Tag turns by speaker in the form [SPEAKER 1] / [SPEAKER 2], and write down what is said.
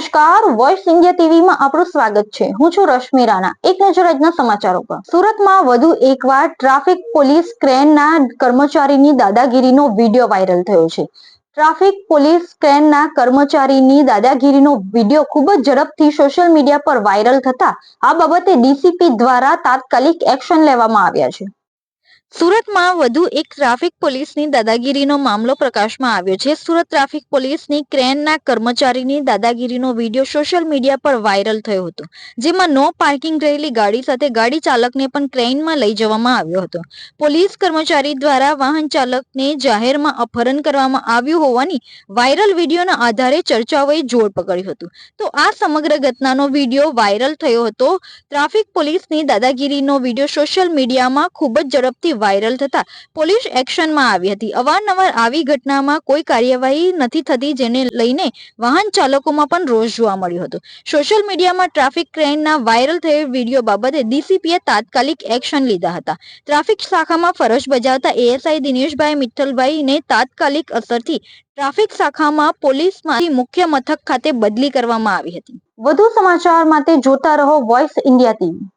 [SPEAKER 1] નમસ્કાર voice India ટીવીમાં આપણું સ્વાગત છે. હું છું રશ્મિ રાણા. એક નજર આજના સમાચારો પર સુરતમાં વધુ એકવાર ટ્રાફિક પોલીસ ક્રેનના કર્મચારીની દાદાગીરીનો વીડિયો વાયરલ થયો છે. ટ્રાફિક પોલીસ ક્રેનના કર્મચારીની દાદાગીરીનો વીડિયો ખૂબ જ ઝડપથી સોશિયલ મીડિયા પર વાયરલ થતા આ બાબતે ડીસીપી દ્વારા તાત્કાલિક એક્શન લેવામાં આવ્યા છે. સુરતમાં વધુ એક ટ્રાફિક પોલીસની દાદાગીરીનો મામલો પ્રકાશમાં આવ્યો છે. સુરત ટ્રાફિક પોલીસની ક્રેનના કર્મચારીની દાદાગીરીનો વીડિયો સોશિયલ મીડિયા પર વાયરલ થયો હતો, જેમાં નો પાર્કિંગ રહેલી ગાડી સાથે ગાડી ચાલકને પણ ક્રેનમાં લઈ જવામાં આવ્યો હતો. પોલીસ કર્મચારી દ્વારા વાહન ચાલકને જાહેરમાં અપહરણ કરવામાં આવ્યું હોવાની વાયરલ વિડીયોના આધારે ચર્ચાઓએ જોર પકડ્યું હતું. તો આ સમગ્ર ઘટનાનો વીડિયો વાયરલ થયો હતો. ટ્રાફિક પોલીસની દાદાગીરીનો વીડિયો સોશિયલ મીડિયામાં ખૂબ જ ઝડપથી વાયરલ થતા પોલીસ એક્શનમાં આવી હતી. અવારનવાર આવી ઘટનામાં કોઈ કાર્યવાહી નથી થતી જેને લઈને વાહન ચાલકોમાં પણ રોષ જોવા મળ્યો હતો. સોશિયલ મીડિયામાં ટ્રાફિક ક્રેનના વાયરલ થયેલ વીડિયો બાબતે ડીસીપીએ તાત્કાલિક એક્શન લીધા હતા. ટ્રાફિક શાખામાં ફરજ બજાવતા એએસઆઈ દિનેશભાઈ મિત્તલભાઈને તાત્કાલિક અસરથી ટ્રાફિક શાખામાં પોલીસમાંથી મુખ્ય મથક ખાતે બદલી કરવામાં આવી હતી. વધુ સમાચાર માટે જોતા રહો વોઇસ ઇન્ડિયા ટીવી